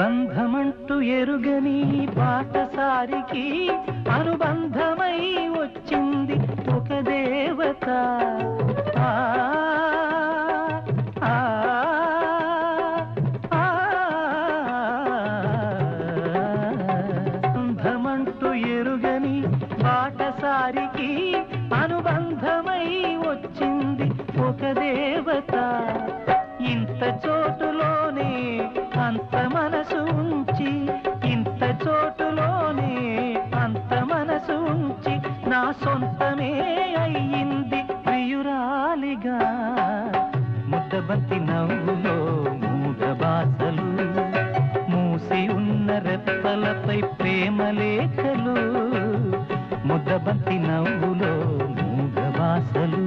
బంధమంటూ ఎరుగని పాటసారికి అనుబంధమై వచ్చింది ఒక దేవత. బంధమంటూ ఎరుగని పాటసారికి అనుబంధమై వచ్చింది ఒక దేవత. ఇంత చోటులోనే అంత చోటులోనే అంత మనసు ఉంచి నా సొంతమే అయ్యింది ప్రియురాలిగా. ముద్దబంతి నవ్వులో మూగబాసలు మూసి ఉన్న రెప్పలపై ప్రేమలేఖలు ముద్దబంతి నవ్వులో మూగబాసలు